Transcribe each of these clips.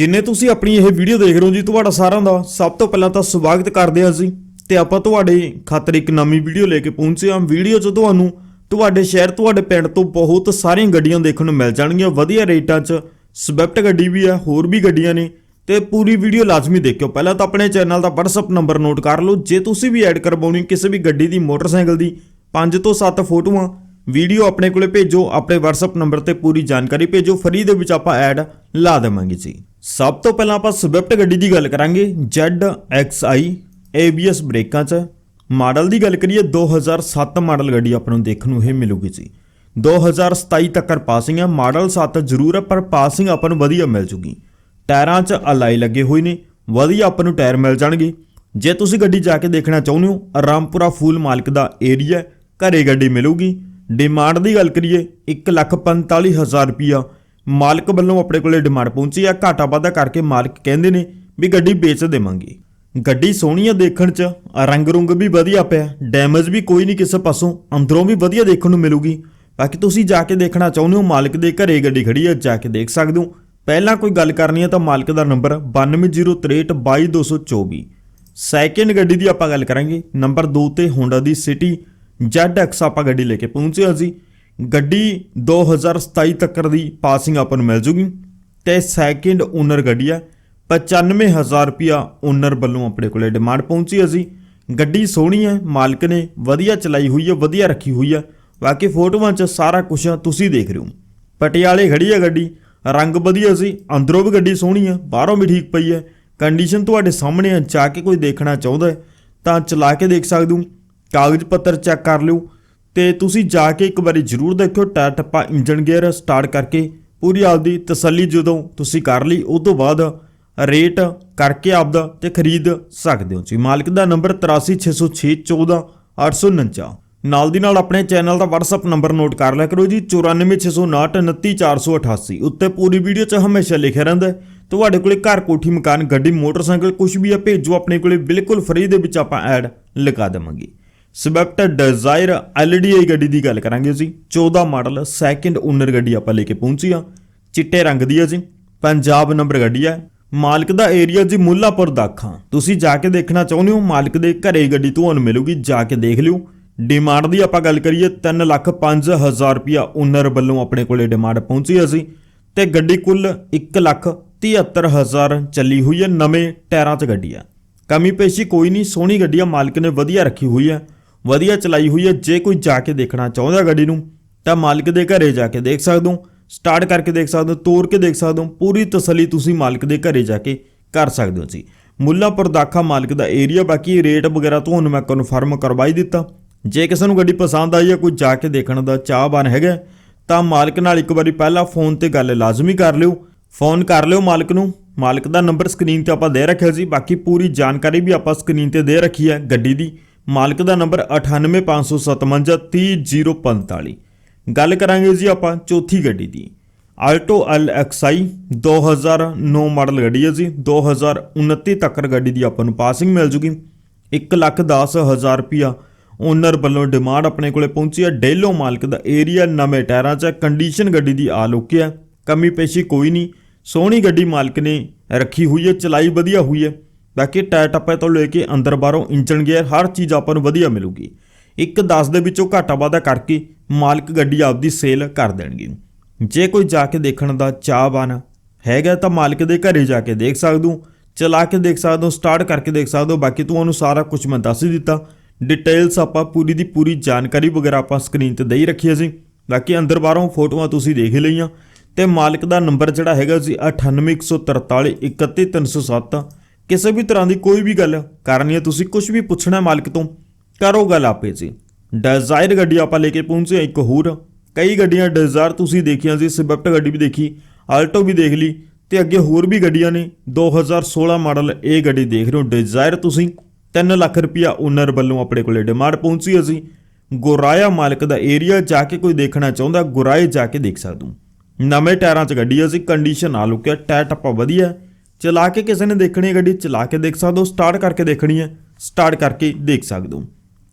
ਜਿੰਨੇ ਤੁਸੀਂ ਆਪਣੀ ਇਹ ਵੀਡੀਓ ਦੇਖ ਰਹੇ ਹੋ ਜੀ, ਤੁਹਾਡਾ ਸਾਰਿਆਂ ਦਾ ਸਭ ਤੋਂ ਪਹਿਲਾਂ ਤਾਂ ਸਵਾਗਤ ਕਰਦੇ ਹਾਂ ਜੀ। ਤੇ ਆਪਾਂ ਤੁਹਾਡੇ ਖਾਤਰ ਇੱਕ ਨਵੀਂ ਵੀਡੀਓ ਲੈ ਕੇ ਪਹੁੰਚੇ ਹਾਂ। ਵੀਡੀਓ 'ਚ ਤੁਹਾਨੂੰ ਤੁਹਾਡੇ ਸ਼ਹਿਰ, ਤੁਹਾਡੇ ਪਿੰਡ ਤੋਂ ਬਹੁਤ ਸਾਰੀਆਂ ਗੱਡੀਆਂ ਦੇਖਣ ਨੂੰ ਮਿਲ ਜਾਣਗੀਆਂ। ਵਧੀਆ ਰੇਟਾਂ 'ਚ ਸਵਿਫਟ ਗੱਡੀ ਵੀ ਆ ਹੋਰ ਵੀ ਗੱਡੀਆਂ ਨੇ। ਤੇ ਪੂਰੀ ਵੀਡੀਓ ਲਾਜ਼ਮੀ ਦੇਖਿਓ। ਪਹਿਲਾਂ ਤਾਂ ਆਪਣੇ ਚੈਨਲ ਦਾ WhatsApp ਨੰਬਰ ਨੋਟ ਕਰ ਲਓ। ਜੇ ਤੁਸੀਂ ਵੀ ਐਡ ਕਰਵਾਉਣੀ ਕਿਸੇ ਵੀ ਗੱਡੀ ਦੀ, ਮੋਟਰਸਾਈਕਲ ਦੀ 5 ਤੋਂ 7 ਫੋਟੋਆਂ, ਵੀਡੀਓ ਆਪਣੇ ਕੋਲੇ ਭੇਜੋ। ਆਪਣੇ WhatsApp ਨੰਬਰ ਤੇ ਪੂਰੀ ਜਾਣਕਾਰੀ ਭੇਜੋ। ਫਰੀ ਦੇ ਵਿੱਚ ਆਪਾਂ ਐਡ ਲਾ ਦੇਵਾਂਗੇ ਜੀ। ਸਭ ਤੋਂ ਪਹਿਲਾਂ ਆਪਾਂ ਸਵਿਫਟ ਗੱਡੀ ਦੀ ਗੱਲ ਕਰਾਂਗੇ ZXi ABS ਬ੍ਰੇਕਾਂ 'ਚ। ਮਾਡਲ ਦੀ ਗੱਲ ਕਰੀਏ 2007 ਮਾਡਲ ਗੱਡੀ ਆਪਾਂ ਨੂੰ ਦੇਖਣ ਨੂੰ ਇਹ ਮਿਲੂਗੀ ਜੀ। 2027 ਤੱਕ ਪਾਸਿੰਗ ਹੈ ਮਾਡਲ 7 ਜ਼ਰੂਰ ਹੈ ਪਰ ਪਾਸਿੰਗ ਆਪਾਂ ਨੂੰ ਵਧੀਆ ਮਿਲ ਜੂਗੀ। ਟਾਇਰਾਂ 'ਚ ਅਲਾਈ ਲੱਗੇ ਹੋਏ ਨੇ, ਵਧੀਆ ਆਪਾਂ ਨੂੰ ਟਾਇਰ ਮਿਲ ਜਾਣਗੇ। ਜੇ ਤੁਸੀਂ ਗੱਡੀ ਜਾ ਕੇ ਦੇਖਣਾ ਚਾਹੁੰਦੇ ਹੋ, ਰਾਮਪੁਰਾ ਫੂਲ ਮਾਲਕ ਦਾ ਏਰੀਆ, ਘਰੇ ਗੱਡੀ ਮਿਲੂਗੀ। ਡਿਮਾਂਡ ਦੀ ਗੱਲ ਕਰੀਏ 145000 ਰੁਪਿਆ ਮਾਲਕ ਵੱਲੋਂ ਆਪਣੇ ਕੋਲੇ ਡਿਮਾਂਡ ਪਹੁੰਚੀ ਆ, ਘਾਟਾ ਵਾਧਾ ਕਰਕੇ ਮਾਲਕ ਕਹਿੰਦੇ ਨੇ ਵੀ ਗੱਡੀ ਵੇਚ ਦੇਵਾਂਗੇ। ਗੱਡੀ ਸੋਹਣੀ ਆ ਦੇਖਣ 'ਚ ਰੰਗ ਰੁੰਗ ਵੀ ਵਧੀਆ ਪਿਆ ਡੈਮੇਜ ਵੀ ਕੋਈ ਨਹੀਂ ਕਿਸੇ ਪਾਸੋਂ, ਅੰਦਰੋਂ ਵੀ ਵਧੀਆ ਦੇਖਣ ਨੂੰ ਮਿਲੂਗੀ। ਬਾਕੀ ਤੁਸੀਂ ਜਾ ਕੇ ਦੇਖਣਾ ਚਾਹੁੰਦੇ ਹੋ, ਮਾਲਕ ਦੇ ਘਰੇ ਗੱਡੀ ਖੜੀ ਹੈ ਜਾ ਕੇ ਦੇਖ ਸਕਦੇ ਹੋ। ਪਹਿਲਾਂ ਕੋਈ ਗੱਲ ਕਰਨੀ ਹੈ ਤਾਂ ਮਾਲਕ ਦਾ ਨੰਬਰ 9203622224 ਸੈਕਿੰਡ ਗੱਡੀ ਦੀ ਆਪਾਂ ਗੱਲ ਕਰਾਂਗੇ, ਨੰਬਰ 2 ਤੇ ਹੋਂਡਾ ਦੀ ਸਿਟੀ ZX ਆਪਾਂ ਗੱਡੀ ਲੈ ਕੇ ਪਹੁੰਚੇ ਹਾਂ ਜੀ। ਗੱਡੀ 2027 ਤੱਕ ਦੀ ਪਾਸਿੰਗ ਆਪਾਂ ਨੂੰ ਮਿਲ ਜੂਗੀ ਤੇ ਸੈਕਿੰਡ ਓਨਰ ਗੱਡੀ ਹੈ 95000 ਰੁਪਿਆ ਓਨਰ ਵੱਲੋਂ ਆਪਣੇ ਕੋਲੇ ਡਿਮਾਂਡ ਪਹੁੰਚੀ ਅਸੀਂ ਗੱਡੀ ਸੋਹਣੀ ਹੈ ਮਾਲਕ ਨੇ ਵਧੀਆ ਚਲਾਈ ਹੋਈ ਹੈ ਵਧੀਆ ਰੱਖੀ ਹੋਈ ਹੈ ਬਾਕੀ ਫੋਟੋਆਂ 'ਚ ਸਾਰਾ ਕੁਝ ਤੁਸੀਂ ਦੇਖ ਰਹੇ ਹੋ। ਪਟਿਆਲੇ ਖੜੀ ਹੈ ਗੱਡੀ, ਰੰਗ ਵਧੀਆ ਸੀ, ਅੰਦਰੋਂ ਵੀ ਗੱਡੀ ਸੋਹਣੀ ਹੈ ਬਾਹਰੋਂ ਵੀ ਠੀਕ ਪਈ ਹੈ ਕੰਡੀਸ਼ਨ ਤੁਹਾਡੇ ਸਾਹਮਣੇ ਹੈ ਜਾ ਕੇ ਕੋਈ ਦੇਖਣਾ ਚਾਹੁੰਦਾ ਤਾਂ ਚਲਾ ਕੇ ਦੇਖ ਸਕਦੇ ਹੋ। ਕਾਗਜ਼ ਪੱਤਰ ਚੈੱਕ ਕਰ ਲਿਓ। ਤੇ ਤੁਸੀਂ ਜਾ ਕੇ ਇੱਕ ਵਾਰੀ ਜ਼ਰੂਰ ਦੇਖਿਓ, ਟਾਇਰ ਟੱਪਾ ਇੰਜਨ ਗੇਅਰ ਸਟਾਰਟ ਕਰਕੇ। ਪੂਰੀ ਆਪਦੀ ਤਸੱਲੀ ਜਦੋਂ ਤੁਸੀਂ ਕਰ ਲਈ ਉਸ ਤੋਂ ਬਾਅਦ ਰੇਟ ਕਰਕੇ ਆਪਦਾ ਤੇ ਖਰੀਦ ਸਕਦੇ ਹੋ ਜੀ। ਮਾਲਕ ਦਾ ਨੰਬਰ 8360614849 ਨਾਲ ਦੀ ਨਾਲ ਆਪਣੇ ਚੈਨਲ ਦਾ WhatsApp ਨੰਬਰ ਨੋਟ ਕਰ ਲਿਆ ਕਰੋ ਜੀ 9460593488 ਉੱਤੇ ਪੂਰੀ ਵੀਡੀਓ 'ਚ ਹਮੇਸ਼ਾ ਲਿਖਿਆ ਰਹਿੰਦਾ ਤੁਹਾਡੇ ਕੋਲੇ ਘਰ, ਕੋਠੀ, ਮਕਾਨ, ਗੱਡੀ, ਮੋਟਰਸਾਈਕਲ ਕੁਝ ਵੀ ਆ ਭੇਜੋ, ਆਪਣੇ ਕੋਲੇ ਬਿਲਕੁਲ ਫ੍ਰੀ ਦੇ ਵਿੱਚ ਆਪਾਂ ਐਡ ਲਗਾ ਦੇਵਾਂਗੇ। ਸਵਿਫਟ ਡਿਜ਼ਾਇਰ ਐਲਡੀਆਈ ਗੱਡੀ ਦੀ ਗੱਲ ਕਰਾਂਗੇ ਜੀ 14 ਮਾਡਲ ਸੈਕਿੰਡ ਓਨਰ ਗੱਡੀ ਆਪਾਂ ਲੈ ਕੇ ਪਹੁੰਚੀ ਆ ਚਿੱਟੇ ਰੰਗ ਦੀ ਹੈ ਜੀ। ਪੰਜਾਬ ਨੰਬਰ ਗੱਡੀ ਹੈ। ਮਾਲਕ ਦਾ ਏਰੀਆ ਜੀ ਮੁੱਲਾਪੁਰ ਦਾਖਾਂ ਤੁਸੀਂ ਜਾ ਕੇ ਦੇਖਣਾ ਚਾਹੁੰਦੇ ਹੋ, ਮਾਲਕ ਦੇ ਘਰੇ ਗੱਡੀ ਤੁਹਾਨੂੰ ਮਿਲੂਗੀ, ਜਾ ਕੇ ਦੇਖ ਲਿਓ। ਡਿਮਾਂਡ ਦੀ ਆਪਾਂ ਗੱਲ ਕਰੀਏ 3 ਲੱਖ 5000 ਰੁਪਿਆ ਓਨਰ ਵੱਲੋਂ ਆਪਣੇ ਕੋਲੇ ਡਿਮਾਂਡ ਪਹੁੰਚੀ ਅਸੀਂ ਤੇ ਗੱਡੀ ਕੁੱਲ 1 ਲੱਖ 73000 ਚੱਲੀ ਹੋਈ ਹੈ, ਨਵੇਂ ਟਾਇਰਾਂ 'ਚ ਗੱਡੀ ਆ ਕਮੀ ਪੇਸ਼ੀ ਕੋਈ ਨਹੀਂ, ਸੋਹਣੀ ਗੱਡੀ ਆ ਮਾਲਕ ਨੇ ਵਧੀਆ ਰੱਖੀ ਹੋਈ ਹੈ। ਵਧੀਆ ਚਲਾਈ ਹੋਈ ਹੈ। ਜੇ ਕੋਈ ਜਾ ਕੇ ਦੇਖਣਾ ਚਾਹੁੰਦਾ ਗੱਡੀ ਨੂੰ, ਤਾਂ ਮਾਲਕ ਦੇ ਘਰੇ ਜਾ ਕੇ ਦੇਖ ਸਕਦੇ ਹੋ। ਸਟਾਰਟ ਕਰਕੇ ਦੇਖ ਸਕਦੇ ਹੋ ਤੋੜ ਕੇ ਦੇਖ ਸਕਦੇ ਹੋ। ਪੂਰੀ ਤਸੱਲੀ ਤੁਸੀਂ ਮਾਲਕ ਦੇ ਘਰੇ ਜਾ ਕੇ ਕਰ ਸਕਦੇ ਹੋ ਜੀ। ਮੁੱਲਾਪੁਰ ਦਾਖਾ ਮਾਲਕ ਦਾ ਏਰੀਆ ਬਾਕੀ ਰੇਟ ਵਗੈਰਾ ਤੁਹਾਨੂੰ ਮੈਂ ਕਨਫਰਮ ਕਰਵਾਈ ਦਿੱਤਾ। ਜੇ ਕਿਸੇ ਨੂੰ ਗੱਡੀ ਪਸੰਦ ਆਈ ਹੈ, ਕੋਈ ਜਾ ਕੇ ਦੇਖਣ ਦਾ ਚਾਹਵਾਨ ਹੈਗਾ ਤਾਂ ਮਾਲਕ ਨਾਲ ਇੱਕ ਵਾਰੀ ਪਹਿਲਾਂ ਫੋਨ ਤੇ ਗੱਲ ਲਾਜ਼ਮੀ ਕਰ ਲਿਓ। ਫੋਨ ਕਰ ਲਿਓ ਮਾਲਕ ਨੂੰ। ਮਾਲਕ ਦਾ ਨੰਬਰ ਸਕਰੀਨ ਤੇ ਆਪਾਂ ਦੇ ਰੱਖਿਆ ਸੀ। ਬਾਕੀ ਪੂਰੀ ਜਾਣਕਾਰੀ ਵੀ ਆਪਾਂ ਸਕਰੀਨ ਤੇ ਦੇ ਰੱਖੀ ਹੈ ਗੱਡੀ ਦੀ। ਮਾਲਕ ਦਾ ਨੰਬਰ 9855530045 ਗੱਲ ਕਰਾਂਗੇ ਜੀ ਆਪਾਂ ਚੌਥੀ ਗੱਡੀ ਦੀ। ਆਲਟੋ LXi 2009 ਮਾਡਲ ਗੱਡੀ ਹੈ ਜੀ। 2029 ਤੱਕ ਗੱਡੀ ਦੀ ਆਪਾਂ ਨੂੰ ਪਾਸਿੰਗ ਮਿਲ ਜੂਗੀ। 110000 ਰੁਪਿਆ ਓਨਰ ਵੱਲੋਂ ਡਿਮਾਂਡ ਆਪਣੇ ਕੋਲੇ ਪਹੁੰਚੀ ਹੈ। ਡੇਲੋ ਮਾਲਕ ਦਾ ਏਰੀਆ ਨਵੇਂ ਟਾਇਰਾਂ 'ਚ ਕੰਡੀਸ਼ਨ ਗੱਡੀ ਦੀ ਆ ਲੁਕੀ ਕਮੀ ਪੇਸ਼ੀ ਕੋਈ ਨਹੀਂ। ਸੋਹਣੀ ਗੱਡੀ ਮਾਲਕ ਨੇ ਰੱਖੀ ਹੋਈ ਹੈ। ਚਲਾਈ ਵਧੀਆ ਹੋਈ ਹੈ। ਬਾਕੀ ਟਾਇਰ ਟੱਪੇ ਤੋਂ ਲੈ ਕੇ ਅੰਦਰ ਬਾਹਰੋਂ ਇੰਜਨ ਗੇਅਰ ਹਰ ਚੀਜ਼ ਆਪਾਂ ਨੂੰ ਵਧੀਆ ਮਿਲੂਗੀ। ਇੱਕ 10 ਦੇ ਵਿੱਚੋਂ ਘਾਟਾ ਵਾਧਾ ਕਰਕੇ ਮਾਲਕ ਗੱਡੀ ਆਪਦੀ ਸੇਲ ਕਰ ਦੇਣਗੇ। ਜੇ ਕੋਈ ਜਾ ਕੇ ਦੇਖਣ ਦਾ ਚਾਹਵਾਨ ਹੈਗਾ ਤਾਂ ਮਾਲਕ ਦੇ ਘਰੇ ਜਾ ਕੇ ਦੇਖ ਸਕਦੇ, ਚਲਾ ਕੇ ਦੇਖ ਸਕਦੇ ਹੋ ਸਟਾਰਟ ਕਰਕੇ ਦੇਖ ਸਕਦੇ। ਹੋ ਬਾਕੀ ਤੁਹਾਨੂੰ ਸਾਰਾ ਕੁਝ ਮੈਂ ਦੱਸ ਹੀ ਦਿੱਤਾ। ਡਿਟੇਲਸ ਆਪਾਂ ਪੂਰੀ ਦੀ ਪੂਰੀ ਜਾਣਕਾਰੀ ਵਗੈਰਾ ਆਪਾਂ ਸਕਰੀਨ ਤੇ ਦੇਈ ਹੀ ਰੱਖੀ ਸੀ ਬਾਕੀ ਅੰਦਰ ਬਾਹਰੋਂ ਫੋਟੋਆਂ ਤੁਸੀਂ ਦੇਖ ਲਈਆਂ। ਤੇ ਮਾਲਕ ਦਾ ਨੰਬਰ ਜਿਹੜਾ ਹੈਗਾ ਜੀ 9814431307 ਕਿਸੇ ਵੀ ਤਰ੍ਹਾਂ ਦੀ ਕੋਈ ਵੀ ਗੱਲ ਕਰਨੀ ਹੈ, ਤੁਸੀਂ ਕੁਝ ਵੀ ਪੁੱਛਣਾ ਮਾਲਕ ਤੋਂ, ਕਰੋ ਗੱਲ ਆਪੇ ਜੀ। ਡਿਜ਼ਾਇਰ ਗੱਡੀ ਆਪਾਂ ਲੈ ਕੇ ਪਹੁੰਚੇ ਇੱਕ ਹੋਰ। ਕਈ ਗੱਡੀਆਂ ਡਿਜ਼ਾਇਰ ਤੁਸੀਂ ਦੇਖੀਆਂ ਸੀ, ਸਵਿਫਟ ਗੱਡੀ ਵੀ ਦੇਖੀ, ਆਲਟੋ ਵੀ ਦੇਖ ਲਈ ਤੇ ਅੱਗੇ ਹੋਰ ਵੀ ਗੱਡੀਆਂ ਨੇ। 2016 ਮਾਡਲ ਇਹ ਗੱਡੀ ਦੇਖ ਰਹੇ ਹੋ। ਡਿਜ਼ਾਇਰ ਤੁਸੀਂ 3 ਲੱਖ ਰੁਪਿਆ ਓਨਰ ਵੱਲੋਂ ਆਪਣੇ ਕੋਲੇ ਡਿਮਾਂਡ ਪਹੁੰਚੀ ਅਸੀਂ ਗੁਰਾਇਆ ਮਾਲਕ ਦਾ ਏਰੀਆ ਜਾ ਕੇ ਕੋਈ ਦੇਖਣਾ ਚਾਹੁੰਦਾ, ਗੁਰਾਏ ਜਾ ਕੇ ਦੇਖ ਸਕਦਾ। ਨਵੇਂ ਟਾਇਰਾਂ 'ਚ ਗੱਡੀ ਅਸੀਂ ਕੰਡੀਸ਼ਨ ਆ ਲੁਕਿਆ ਟਾਇਰ ਟੱਪਾ ਵਧੀਆ ਚਲਾ ਕੇ ਕਿਸੇ ਨੇ ਦੇਖਣੀ ਹੈ ਗੱਡੀ, ਚਲਾ ਕੇ ਦੇਖ ਸਕਦੇ ਹੋ ਸਟਾਰਟ ਕਰਕੇ ਦੇਖਣੀ ਹੈ ਸਟਾਰਟ ਕਰਕੇ ਦੇਖ ਸਕਦੇ ਹੋ।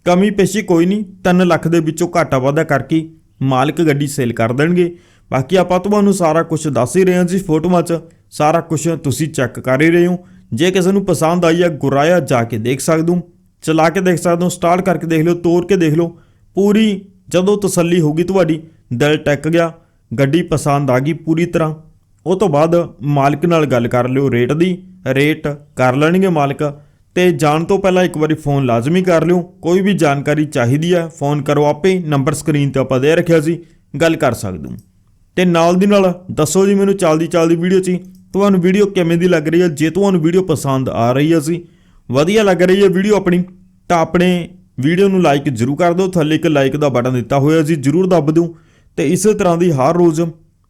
ਕਮੀ ਪੇਸ਼ੀ ਕੋਈ ਨਹੀਂ 3 ਲੱਖ ਦੇ ਵਿੱਚੋਂ ਘਾਟਾ ਵਾਧਾ ਕਰਕੇ ਮਾਲਕ ਗੱਡੀ ਸੇਲ ਕਰ ਦੇਣਗੇ। ਬਾਕੀ ਆਪਾਂ ਤੁਹਾਨੂੰ ਸਾਰਾ ਕੁਝ ਦੱਸ ਹੀ ਰਹੇ ਹਾਂ ਜੀ ਫੋਟੋਆਂ 'ਚ, ਸਾਰਾ ਕੁਝ ਤੁਸੀਂ ਚੈੱਕ ਕਰ ਹੀ ਰਹੇ ਹੋ। ਜੇ ਕਿਸੇ ਨੂੰ ਪਸੰਦ ਆਈ ਹੈ, ਗੁਰਾਇਆ ਜਾ ਕੇ ਦੇਖ ਸਕਦੇ ਹੋ, ਚਲਾ ਕੇ ਦੇਖ ਸਕਦੇ ਹੋ ਸਟਾਰਟ ਕਰਕੇ ਦੇਖ ਲਿਓ ਤੋੜ ਕੇ ਦੇਖ ਲਓ। ਪੂਰੀ ਜਦੋਂ ਤਸੱਲੀ ਹੋਗੀ ਤੁਹਾਡੀ, ਦਿਲ ਟਿਕ ਗਿਆ, ਗੱਡੀ ਪਸੰਦ ਆ ਗਈ ਪੂਰੀ ਤਰ੍ਹਾਂ। ਉਹ ਤੋਂ ਬਾਅਦ ਮਾਲਕ ਨਾਲ ਗੱਲ ਕਰ ਲਿਓ ਰੇਟ ਦੀ, ਰੇਟ ਕਰ ਲੈਣਗੇ ਮਾਲਕ ਤੇ ਜਾਣ ਤੋਂ ਪਹਿਲਾਂ ਇੱਕ ਵਾਰੀ ਫੋਨ ਲਾਜ਼ਮੀ ਕਰ ਲਿਓ, ਕੋਈ ਵੀ ਜਾਣਕਾਰੀ ਚਾਹੀਦੀ ਹੈ, ਫੋਨ ਕਰੋ ਆਪੇ, ਨੰਬਰ ਸਕਰੀਨ ਤੇ ਆਪਾਂ ਦੇ ਰੱਖਿਆ ਸੀ, ਗੱਲ ਕਰ ਸਕਦੇ ਹੋ। ਤੇ ਨਾਲ ਦੀ ਨਾਲ ਦੱਸੋ ਜੀ ਮੈਨੂੰ ਚੱਲਦੀ ਚੱਲਦੀ ਵੀਡੀਓ 'ਚ ਤੁਹਾਨੂੰ ਵੀਡੀਓ ਕਿਵੇਂ ਦੀ ਲੱਗ ਰਹੀ ਹੈ, ਜੇ ਤੁਹਾਨੂੰ ਵੀਡੀਓ ਪਸੰਦ ਆ ਰਹੀ ਹੈ ਸੀ ਵਧੀਆ ਲੱਗ ਰਹੀ ਹੈ ਵੀਡੀਓ ਆਪਣੀ, ਤਾਂ ਆਪਣੇ ਵੀਡੀਓ ਨੂੰ ਲਾਈਕ ਜ਼ਰੂਰ ਕਰ ਦਿਓ, ਥੱਲੇ ਇੱਕ ਲਾਈਕ ਦਾ ਬਟਨ ਦਿੱਤਾ ਹੋਇਆ ਜੀ ਜ਼ਰੂਰ ਦੱਬ ਦਿਓ, ਤੇ ਇਸੇ ਤਰ੍ਹਾਂ ਦੀ ਹਰ ਰੋਜ਼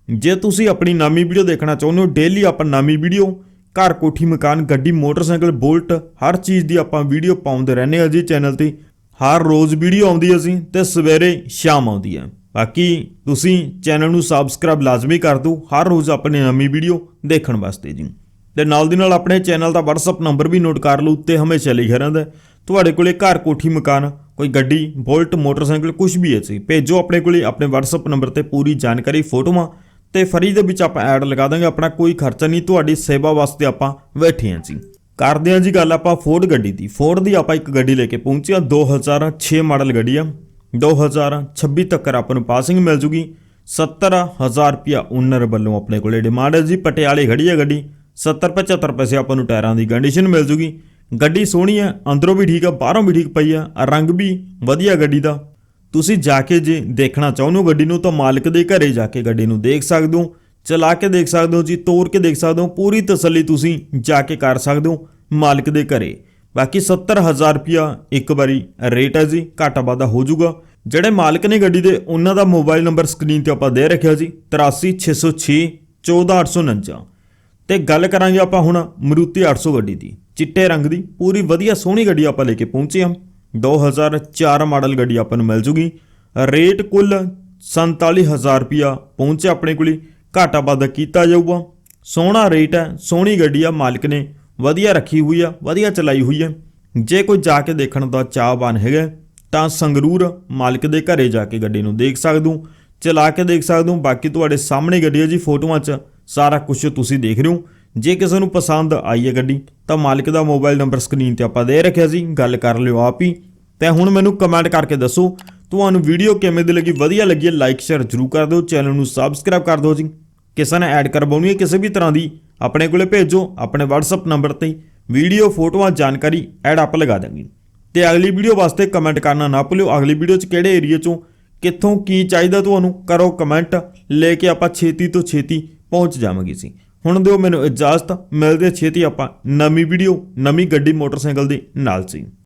ਜੇ ਤੁਸੀਂ ਆਪਣੀ ਨਵੀਂ ਵੀਡੀਓ ਦੇਖਣਾ ਚਾਹੁੰਦੇ ਹੋ ਡੇਲੀ ਆਪਾਂ ਨਵੀਂ ਵੀਡੀਓ, ਘਰ ਕੋਠੀ, ਮਕਾਨ, ਗੱਡੀ, ਮੋਟਰਸਾਈਕਲ, ਬੁਲਟ, ਹਰ ਚੀਜ਼ ਦੀ ਆਪਾਂ ਵੀਡੀਓ ਪਾਉਂਦੇ ਰਹਿੰਦੇ ਹਾਂ ਜੀ ਚੈਨਲ ਤੇ। ਹਰ ਰੋਜ਼ ਵੀਡੀਓ ਆਉਂਦੀ ਹੈ ਜੀ ਤੇ ਸਵੇਰੇ ਸ਼ਾਮ ਆਉਂਦੀ ਹੈ। ਬਾਕੀ ਤੁਸੀਂ ਚੈਨਲ ਨੂੰ ਸਬਸਕ੍ਰਾਈਬ ਲਾਜ਼ਮੀ ਕਰ ਦਿਓ, ਹਰ ਰੋਜ਼ ਆਪਣੀ ਨਵੀਂ ਵੀਡੀਓ ਦੇਖਣ ਵਾਸਤੇ ਜੀ। ਤੇ ਨਾਲ ਦੀ ਨਾਲ ਆਪਣੇ ਚੈਨਲ ਦਾ WhatsApp ਨੰਬਰ ਵੀ ਨੋਟ ਕਰ ਲਓ, ਉੱਤੇ ਹਮੇਸ਼ਾ ਲਿਖਿਆ ਰਹਿੰਦਾ ਤੁਹਾਡੇ ਕੋਲੇ ਘਰ ਕੋਠੀ, ਮਕਾਨ, ਕੋਈ ਗੱਡੀ, ਬੁਲਟ, ਮੋਟਰਸਾਈਕਲ ਕੁਝ ਵੀ ਹੈ ਜੀ। ਭੇਜੋ ਆਪਣੇ ਕੋਲੇ ਆਪਣੇ WhatsApp ਨੰਬਰ ਤੇ ਪੂਰੀ ਜਾਣਕਾਰੀ, ਫੋਟੋਆਂ ਤੇ ਫਰੀ ਦੇ ਵਿੱਚ ਆਪਾਂ ਐਡ ਲਗਾ ਦਾਂਗੇ, ਆਪਣਾ ਕੋਈ ਖਰਚਾ ਨਹੀਂ, ਤੁਹਾਡੀ ਸੇਵਾ ਵਾਸਤੇ ਆਪਾਂ ਬੈਠੇ ਹਾਂ ਜੀ। ਕਰਦੇ ਹਾਂ ਜੀ ਗੱਲ ਆਪਾਂ ਫੋਰਡ ਗੱਡੀ ਦੀ। ਫੋਰਡ ਦੀ ਆਪਾਂ ਇੱਕ ਗੱਡੀ ਲੈ ਕੇ ਪਹੁੰਚੇ ਹਾਂ 2006 ਮਾਡਲ ਗੱਡੀ ਆ। 2026 ਤੱਕ ਆਪਾਂ ਨੂੰ ਪਾਸਿੰਗ ਮਿਲ ਜੂਗੀ। 70000 ਰੁਪਿਆ ਓਨਰ ਵੱਲੋਂ ਆਪਣੇ ਕੋਲੇ ਡਿਮਾਂਡ ਹੈ ਜੀ। ਪਟਿਆਲੇ ਖੜੀ ਹੈ ਗੱਡੀ। 70 75 ਪੈਸੇ ਆਪਾਂ ਨੂੰ ਟਾਇਰਾਂ ਦੀ ਕੰਡੀਸ਼ਨ ਮਿਲ ਜੂਗੀ। ਗੱਡੀ ਸੋਹਣੀ ਹੈ, ਅੰਦਰੋਂ ਵੀ ਠੀਕ ਆ, ਬਾਹਰੋਂ ਵੀ ਠੀਕ ਪਈ ਆ। ਰੰਗ ਵੀ ਵਧੀਆ ਗੱਡੀ ਦਾ। ਤੁਸੀਂ ਜਾ ਕੇ ਜੇ ਦੇਖਣਾ ਚਾਹੁੰਦੇ ਹੋ ਗੱਡੀ ਨੂੰ, ਤਾਂ ਮਾਲਕ ਦੇ ਘਰੇ ਜਾ ਕੇ ਗੱਡੀ ਨੂੰ ਦੇਖ ਸਕਦੇ ਹੋ, ਚਲਾ ਕੇ ਦੇਖ ਸਕਦੇ ਹੋ ਜੀ ਤੋੜ ਕੇ ਦੇਖ ਸਕਦੇ ਹੋ, ਪੂਰੀ ਤਸੱਲੀ ਤੁਸੀਂ ਜਾ ਕੇ ਕਰ ਸਕਦੇ ਹੋ ਮਾਲਕ ਦੇ ਘਰੇ। ਬਾਕੀ 70000 ਰੁਪਿਆ ਇੱਕ ਵਾਰੀ ਰੇਟ ਹੈ ਜੀ, ਘਾਟਾ ਵਾਧਾ ਹੋ ਜਾਊਗਾ। ਜਿਹੜੇ ਮਾਲਕ ਨੇ ਗੱਡੀ ਦੇ, ਉਹਨਾਂ ਦਾ ਮੋਬਾਈਲ ਨੰਬਰ ਸਕਰੀਨ ਤੇ ਆਪਾਂ ਦੇ ਰੱਖਿਆ ਜੀ 83606 14849 ਤੇ ਗੱਲ ਕਰਾਂਗੇ ਆਪਾਂ ਹੁਣ ਮਰੂਤੀ 800 ਗੱਡੀ ਦੀ, ਚਿੱਟੇ ਰੰਗ ਦੀ, ਪੂਰੀ ਵਧੀਆ ਸੋਹਣੀ ਗੱਡੀ ਆਪਾਂ ਲੈ ਕੇ ਪਹੁੰਚੇ ਹਾਂ। 2004 ਮਾਡਲ ਗੱਡੀ ਆਪਾਂ ਨੂੰ ਮਿਲ ਜੂਗੀ। ਰੇਟ ਕੁੱਲ 47000 ਰੁਪਿਆ ਪਹੁੰਚਿਆ ਆਪਣੇ ਕੋਲੇ। ਘਾਟਾ ਵਾਧਾ ਕੀਤਾ ਜਾਊਗਾ। ਸੋਹਣਾ ਰੇਟ ਹੈ, ਸੋਹਣੀ ਗੱਡੀ ਆ, ਮਾਲਕ ਨੇ ਵਧੀਆ ਰੱਖੀ ਹੋਈ ਆ, ਵਧੀਆ ਚਲਾਈ ਹੋਈ ਹੈ ਜੇ ਕੋਈ ਜਾ ਕੇ ਦੇਖਣ ਦਾ ਚਾਹਵਾਨ ਹੈਗਾ, ਤਾਂ ਸੰਗਰੂਰ ਮਾਲਕ ਦੇ ਘਰੇ ਜਾ ਕੇ ਗੱਡੀ ਨੂੰ ਦੇਖ ਸਕਦੇ ਚਲਾ ਕੇ ਦੇਖ ਸਕਦੇ ਬਾਕੀ ਤੁਹਾਡੇ ਸਾਹਮਣੇ ਗੱਡੀ ਹੈ ਜੀ, ਫੋਟੋਆਂ 'ਚ ਸਾਰਾ ਕੁਝ ਤੁਸੀਂ ਦੇਖ ਰਹੇ ਹੋ। ਜੇ ਕਿਸੇ ਨੂੰ ਪਸੰਦ ਆਈ ਹੈ ਗੱਡੀ, ਤਾਂ ਮਾਲਕ ਦਾ ਮੋਬਾਈਲ ਨੰਬਰ ਸਕਰੀਨ ਤੇ ਆਪਾਂ ਦੇ ਰੱਖਿਆ ਸੀ, ਗੱਲ ਕਰ ਲਿਓ ਆਪ ਹੀ। ਤੇ ਹੁਣ ਮੈਨੂੰ ਕਮੈਂਟ ਕਰਕੇ ਦੱਸੋ, ਤੁਹਾਨੂੰ ਵੀਡੀਓ ਕਿਵੇਂ ਦੀ ਲੱਗੀ? ਵਧੀਆ ਲੱਗੀ ਲਾਈਕ ਸ਼ੇਅਰ ਜਰੂਰ ਕਰ ਦਿਓ ਚੈਨਲ ਨੂੰ ਸਬਸਕ੍ਰਾਈਬ ਕਰ ਦਿਓ ਜੀ। ਕਿਸੇ ਨੇ ਐਡ ਕਰਵਾਉਣੀ ਹੈ, ਕਿਸੇ ਵੀ ਤਰ੍ਹਾਂ ਦੀ, ਆਪਣੇ ਕੋਲੇ ਭੇਜੋ, ਆਪਣੇ WhatsApp ਨੰਬਰ ਤੇ ਵੀਡੀਓ ਫੋਟੋਆਂ, ਜਾਣਕਾਰੀ ਐਡ ਅਪ ਲਗਾ ਦਾਂਗੇ। ਤੇ ਅਗਲੀ ਵੀਡੀਓ ਵਾਸਤੇ ਕਮੈਂਟ ਕਰਨਾ ਨਾ ਭੁੱਲਿਓ। ਅਗਲੀ ਵੀਡੀਓ 'ਚ ਕਿਹੜੇ ਏਰੀਆ 'ਚੋਂ, ਕਿੱਥੋਂ ਕੀ ਚਾਹੀਦਾ ਤੁਹਾਨੂੰ, ਕਰੋ ਕਮੈਂਟ ਲੈ ਕੇ ਆਪਾਂ ਛੇਤੀ ਤੋਂ ਛੇਤੀ ਪਹੁੰਚ ਜਾਵਾਂਗੇ ਸੀ ਹੁਣ ਦਿਓ ਮੈਨੂੰ ਇਜਾਜ਼ਤ, ਮਿਲਦੇ ਛੇਤੀ ਆਪਾਂ ਨਵੀਂ ਵੀਡੀਓ ਨਵੀਂ ਗੱਡੀ, ਮੋਟਰਸਾਈਕਲ ਦੇ ਨਾਲ ਸੀ